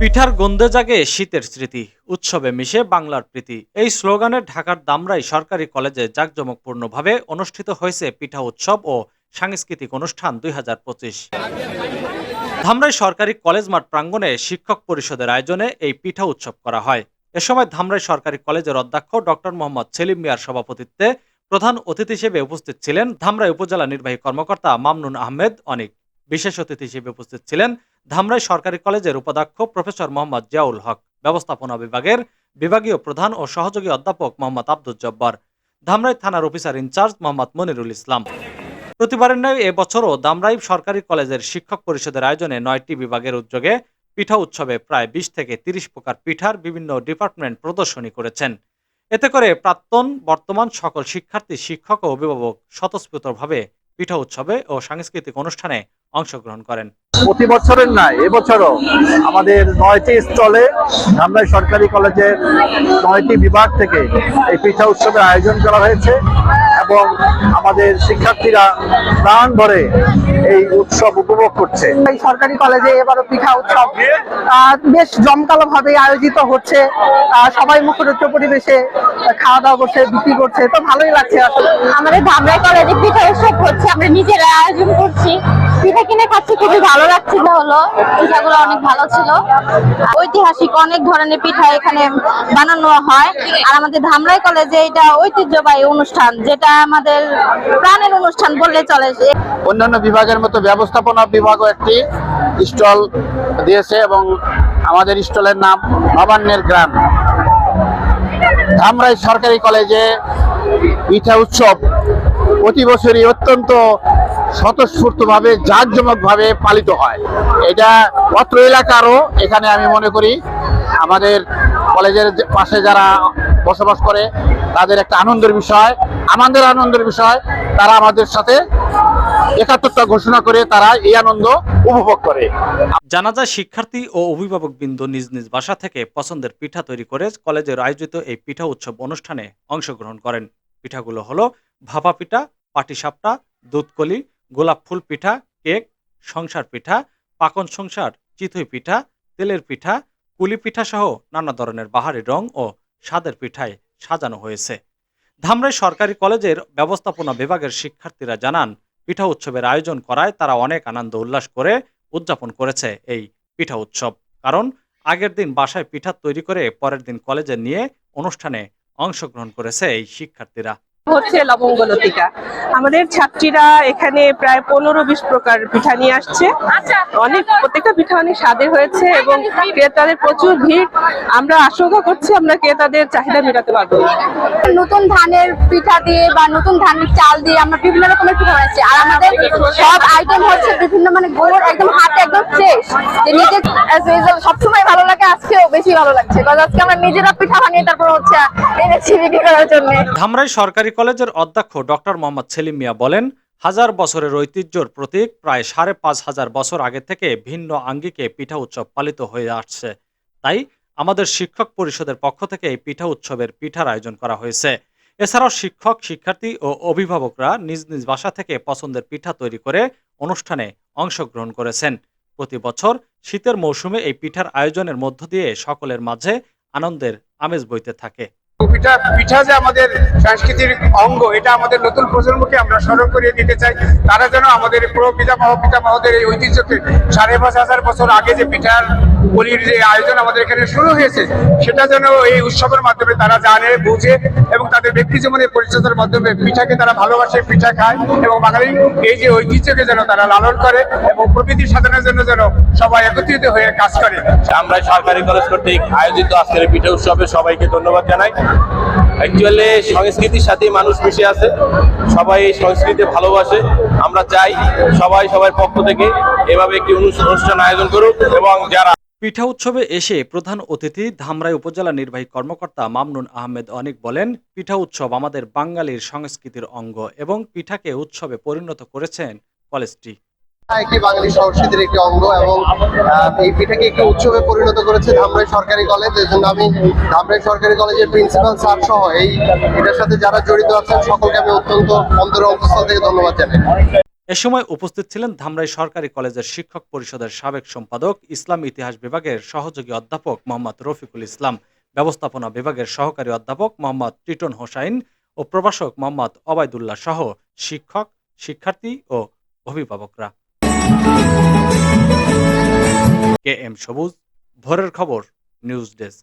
পিঠার গন্ধে জাগে শীতের স্মৃতি, উৎসবে মিশে বাংলার প্রীতি। এই স্লোগানে ঢাকার দামরাই সরকারি কলেজে জাঁকজমকপূর্ণভাবে অনুষ্ঠিত হয়েছে পিঠা উৎসব ও সাংস্কৃতিক অনুষ্ঠান দুই ধামরাই সরকারি কলেজ মাঠ প্রাঙ্গণে শিক্ষক পরিষদের আয়োজনে এই পিঠা উৎসব করা হয়। এ সময় ধামরাই সরকারি কলেজের অধ্যক্ষ ডক্টর মোহাম্মদ সেলিম মিয়ার সভাপতিত্বে প্রধান অতিথি হিসেবে উপস্থিত ছিলেন ধামরাই উপজেলা নির্বাহী কর্মকর্তা মামনুন আহমেদ অনিক। বিশেষ অতিথি হিসেবে উপস্থিত ছিলেন ধামরাই সরকারি কলেজের উপাধ্যক্ষ প্রফেসর মোহাম্মদ জিয়াউল হক, ব্যবস্থাপনা বিভাগের বিভাগীয় প্রধান ও সহযোগী অধ্যাপক মোহাম্মদ আব্দুল জব্বার, ধামরাই থানার officer in charge Mohammad Monirul Islam. প্রতিবারের ন্যায় এবছরও দামরাই সরকারি কলেজের শিক্ষক পরিষদের আয়োজনে নয়টি বিভাগের উদ্যোগে পিঠা উৎসবে প্রায় বিশ থেকে তিরিশ প্রকার পিঠার বিভিন্ন ডিপার্টমেন্ট প্রদর্শনী করেছেন। এতে করে প্রাক্তন, বর্তমান সকল শিক্ষার্থী, শিক্ষক ও অভিভাবক স্বতঃস্ফূর্তভাবে পিঠা উৎসবে ও সাংস্কৃতিক অনুষ্ঠানে অংশগ্রহণ করেন। প্রতি বছরের নাই এবছরও আমাদের নয়টি স্টলে ধামরাই সরকারি কলেজের নয়টি বিভাগ থেকে এই পিঠা উৎসবের আয়োজন করা হয়েছে এবং আমাদের শিক্ষার্থীরা প্রাণ ভরে এই উৎসব উপভোগ করছে। এই সরকারি কলেজে এবারও পিঠা উৎসব আহ, বেশ জমকালো ভাবে আয়োজিত হচ্ছে। আহ, সবাই মুখরোচ্চ পরিবেশে খাওয়া দাওয়া করছে বিক্রি করছে তো ভালোই লাগছে আসলে। আমাদের ধামরাই কলেজে পিঠা উৎসব হচ্ছে আমরা নিজেরা আয়োজন করছি। পিঠা কিনে খাচ্ছি খুবই ভালো লাগছিল হলো পিঠাগুলো অনেক ভালো ছিল। ঐতিহাসিক অনেক ধরনের পিঠা এখানে বানানো হয়। আর আমাদের ধামরাই কলেজে এটা ঐতিহ্যবাহী অনুষ্ঠান, যেটা আমাদের প্রাণের অনুষ্ঠান বললে চলে। অন্যান্য বিভাগের মতো ব্যবস্থাপনা বিভাগও একটি স্টল দিয়েছে এবং আমাদের স্টলের নাম নবান্নের গ্রাম। ধামরাই সরকারি কলেজে পিঠা উৎসব প্রতি বছরই অত্যন্ত স্বতঃস্ফূর্তভাবে, জাঁকজমকভাবে পালিত হয়। এটা অত্র এলাকারও এখানে আমি মনে করি, আমাদের কলেজের পাশে যারা বসবাস করে, তাদের একটা আনন্দের বিষয়। আমাদের আনন্দের বিষয়, তারা আমাদের সাথে একাত্মতা ঘোষণা করে তারা এই আনন্দ উপভোগ করে। জানা যায় শিক্ষার্থী ও অভিভাবক বিন্দু নিজ নিজ বাসা থেকে পছন্দের পিঠা তৈরি করে কলেজের আয়োজিত এই পিঠা উৎসব অনুষ্ঠানে অংশগ্রহণ করেন। পিঠাগুলো হলো ভাপা পিঠা, পাটিসাপটা, দুধকলি গোলাপ ফুল পিঠা, কেক সংসার পিঠা, পাকন সংসার চিতই পিঠা, তেলের পিঠা, কুলি পিঠা সহ নানা ধরনের বাহারি রং ও স্বাদের পিঠায় সাজানো হয়েছে। ধামরাই সরকারি কলেজের ব্যবস্থাপনা বিভাগের শিক্ষার্থীরা জানান, পিঠা উৎসবের আয়োজন করায় তারা অনেক আনন্দ উল্লাস করে উদযাপন করেছে এই পিঠা উৎসব। কারণ, আগের দিন বাসায় পিঠা তৈরি করে পরের দিন কলেজে নিয়ে অনুষ্ঠানে অংশগ্রহণ করেছে এই শিক্ষার্থীরা। হচ্ছে লবঙ্গ লতিকা আমাদের ছাত্রীরা এখানে প্রায় পনেরো বিশ প্রকার পিঠা নিয়ে আসছে। অনেক প্রত্যেকটা পিঠা অনেক স্বাদের হয়েছে এবং ক্রেতাদের প্রচুর ভিড়। আমরা আশঙ্কা করছি আমরা ক্রেতাদের চাহিদা মেটাতে পারব। নতুন ধানের পিঠা দিয়ে বা নতুন ধানের চাল দিয়ে আমরা বিভিন্ন রকমের পিঠা বানাচ্ছি। আর আমাদের সব আইটেম হচ্ছে বিভিন্ন মানে গুড় একদম হাতে একদম ফ্রেশ যে নিজে সবসময় ভালো লাগে আজকেও বেশি ভালো লাগছে। কারণ আজকে আমরা নিজেরা পিঠা বানিয়ে তারপর হচ্ছে এনেছি বিক্রি করার জন্য। ধামরাই সরকারি কলেজের অধ্যক্ষ ডক্টর মোহাম্মদ সেলিম মিয়া বলেন, হাজার বছরের ঐতিহ্যর প্রতীক প্রায় সাড়ে পাঁচ হাজার বছর আগে থেকে ভিন্ন আঙ্গিকে পিঠা উৎসব পালিত হয়ে আসছে। তাই আমাদের শিক্ষক পরিষদের পক্ষ থেকে এই পিঠা উৎসবের পিঠার আয়োজন করা হয়েছে। এছাড়াও শিক্ষক, শিক্ষার্থী ও অভিভাবকরা নিজ নিজ বাসা থেকে পছন্দের পিঠা তৈরি করে অনুষ্ঠানে অংশগ্রহণ করেছেন। প্রতি বছর শীতের মৌসুমে এই পিঠার আয়োজনের মধ্য দিয়ে সকলের মাঝে আনন্দের আমেজ বইতে থাকে। পিঠা পিঠা যে আমাদের সাংস্কৃতিক অঙ্গ, এটা আমাদের নতুন প্রজন্মকে আমরা স্মরণ করিয়ে দিতে চাই। তারা যেন আমাদের পুরো পিতামহ, পিতামহদের এই ঐতিহ্যকে সাড়ে পাঁচ হাজার বছর আগে যে পিঠার বলির যে আয়োজন আমাদের এখানে শুরু হয়েছে, সেটা যেন এই উৎসবের মাধ্যমে তারা জানে, বুঝে এবং তাদের ব্যক্তি জীবনের পরিচর্যার মাধ্যমে পিঠাকে তারা ভালোবাসে, পিঠা খায় এবং বাঙালি এই যে ঐতিহ্যকে যেন তারা লালন করে এবং প্রকৃতি সাধনের জন্য যেন সবাই একত্রিত হয়ে কাজ করে। আমরা সরকারি কলেজ কর্তৃক আয়োজিত আজকের পিঠা উৎসবে সবাইকে ধন্যবাদ জানাই। অ্যাকচুয়ালি সংস্কৃতির সাথে মানুষ মিশে আছে, সবাই এই সংস্কৃতি ভালোবাসে। আমরা চাই সবাই সবার পক্ষ থেকে এভাবে একটি অনু- অনুষ্ঠান আয়োজন করুক এবং যারা পিঠা উৎসবে এসে প্রধান অতিথি ধামরাই উপজেলা নির্বাহী কর্মকর্তা মামনুন আহমেদ অনিক বলেন, পিঠা উৎসব আমাদের বাঙালির সংস্কৃতির অঙ্গ এবং পিঠাকে উৎসবে পরিণত করেছেন কলেজটি। একটি বাঙালি সংস্কৃতির একটি অঙ্গ এবং এই পিঠাকে একটি উৎসবে পরিণত করেছে ধামরাই সরকারি কলেজ। এই জন্য আমি ধামরাই সরকারি কলেজের প্রিন্সিপাল স্যার সহ এই এটার সাথে যারা জড়িত আছেন, সকলকে আমি অত্যন্ত অন্তরের অন্তঃস্থল থেকে ধন্যবাদ জানাই। এ সময় উপস্থিত ছিলেন ধামরাই সরকারি কলেজের শিক্ষক পরিষদের সাবেক সম্পাদক, ইসলাম ইতিহাস বিভাগের সহযোগী অধ্যাপক মোহাম্মদ রফিকুল ইসলাম, ব্যবস্থাপনা বিভাগের সহকারী অধ্যাপক মোহাম্মদ টিটন হোসাইন ও প্রভাষক মোহাম্মদ অবায়দুল্লাহ সহ শিক্ষক, শিক্ষার্থী ও অভিভাবকরা। কে এম সবুজ, ভোরের খবর, নিউজ ডেস্ক।